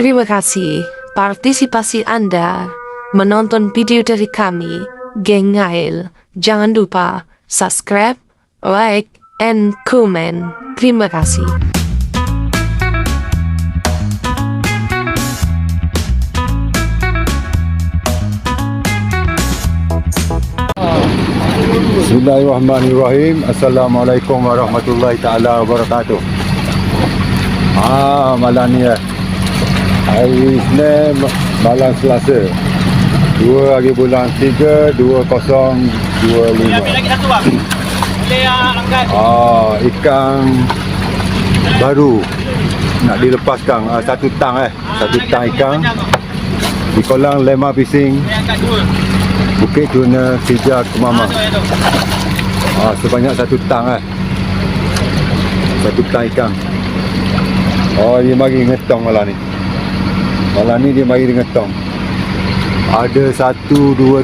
Terima kasih partisipasi Anda menonton video dari kami, Geng Ngail. Jangan lupa subscribe, like, and comment. Terima kasih. Bismillahirrahmanirrahim. Assalamualaikum warahmatullahi taala wabarakatuh. Ah, malam ni eh. Hari Isnin malam Selasa. 2 hari bulan 3 2025. Ambil lagi satu bang. Boleh ah, angkat. Ah, ikan baru nak dilepaskan ah, satu tang eh. Satu tang ikan di kolam Lema Pising, dua. Bukit Tuna Tija Kemama. Ah. Ah, sebanyak satu tang eh. Satu tang ikan. Oh, dia mari ngetong malam ni.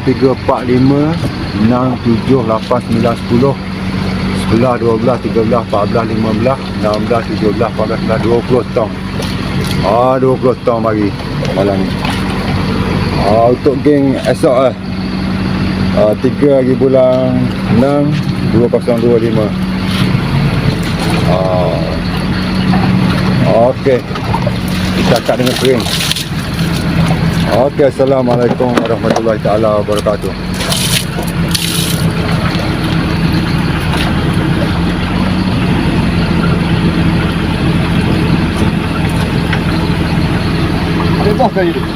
Tiga, empat, lima, enam, tujuh, lapan, sembilan, sepuluh, sebelah, dua belas, tiga belas, empat belas, lima belas, enam belas, tujuh belas, lapan belas, sembilan, dua puluh tong. Ah, dua puluh tong mari malam ni. Ah, untuk geng esok eh. Uh, 3 hari bulan 6 2025 uh, Okey Kita kat dengan kering Okey Assalamualaikum warahmatullahi taala wabarakatuh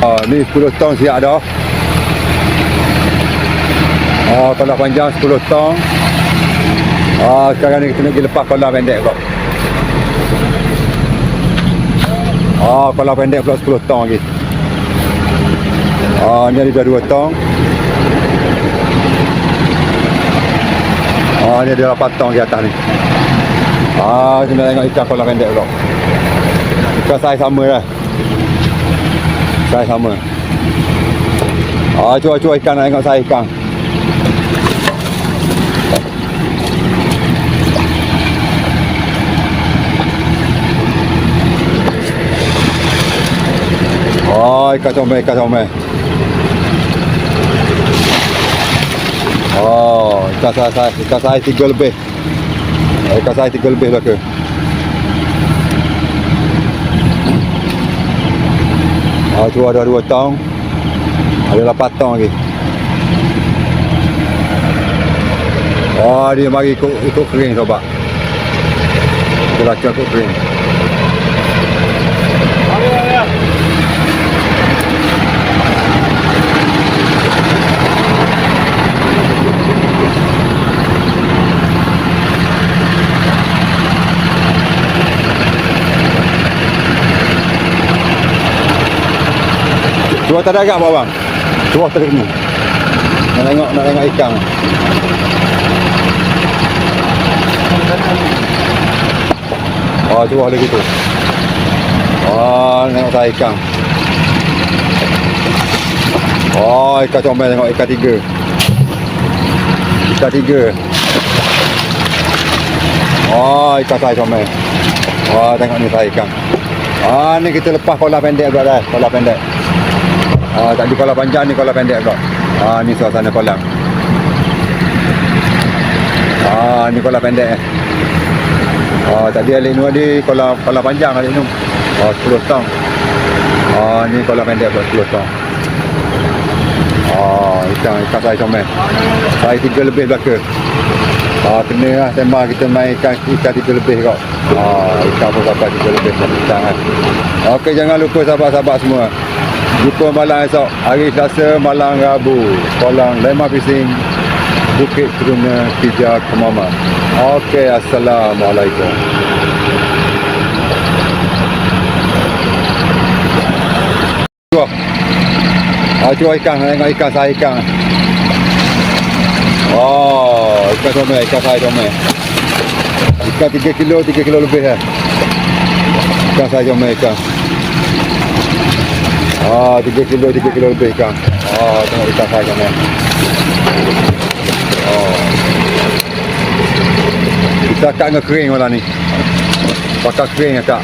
Ah, ni 10 tong siap dah. Ah, kolam panjang 10 tong. Ah, sekarang ni kita nak lepas kolam pendek pula. Ah, kolam pendek pula 10 tong lagi. Ah, ni ada 2 tong. Ah, ni ada 8 tong di atas ni. Ah, nak tengok ikan kolam pendek pula. Ikan saiz sama dah. Saiz sama. Ah, cuba-cuba ikan nak tengok saiz ikan. Oh, comel, ikan comel. Oh, ikan saya, saya, ikan saya tiga lebih. Oh, Ikan saya tiga lebih belaka. Oh, tu ada dua tong. Ada lapan tong lagi. Oh, dia mari ikut, ikut kering sobat. Dia lacak ikut kering. Cuba tak ada agak bawang. Cuba tak ada. Nak tengok, nak tengok ikan. Oh, cuba lagi tu. Oh, nak tengok ikan. Oh, ikan comel tengok ikan tiga. Ikan tiga. Oh, ikan saya comel. Oh, tengok ni saya ikan. Ah, ni kita lepas kolam pendek pula dah. Kolam pendek. Ah, tadi kolam panjang ni kolam pendek pula. Ah, ni suasana kolam. Ah, ni kolam pendek eh. Ah, tadi Alik Nur di kolam kolam panjang Alik Nur. Ah, 10 tong. Ah, ni kolam pendek pula 10 tong. Ah, ikan ikan saya comel. Saya tiga lebih belaka. Ah, kena lah sembang kita main ikan ikan tiga lebih kau. Ah, ikan pun dapat tiga lebih ikan kan. Okey, jangan lupa sahabat-sahabat semua. Jumpa malam esok Hari Selasa Malang Rabu Kolam Lema Fishing Bukit Teruna Tija Kemama Okey Assalamualaikum ah, Cuba ikan Tengok ikan saya ikan Oh Ikan comel Ikan saya comel Ikan 3 kilo 3 kilo lebih eh. Ikan saya comel ikan Ah, 3 kilo, 3 kilo lebih ikan. Ah, tengok ikan saya eh. Oh. Kita dengan kering malam ni. Pakai kering akak.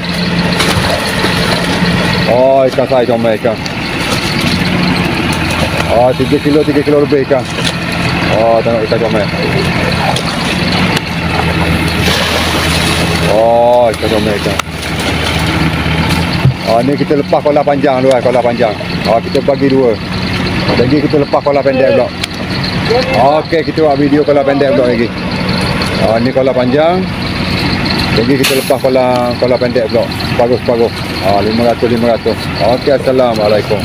Oh, ikan saya comel ikan. Oh, 3 kilo, 3 kilo lebih ikan. Oh, tengok ikan comel. Oh, ikan comel ikan. Oh, ni kita lepas kola panjang dua, kola panjang. Oh, kita bagi dua. Lagi kita lepas kola pendek pula. Okey, kita buat video kola pendek pula lagi. Oh, ni kola panjang. Lagi kita lepas kola kola pendek pula. Bagus bagus. Ah 500 500. Okey, assalamualaikum.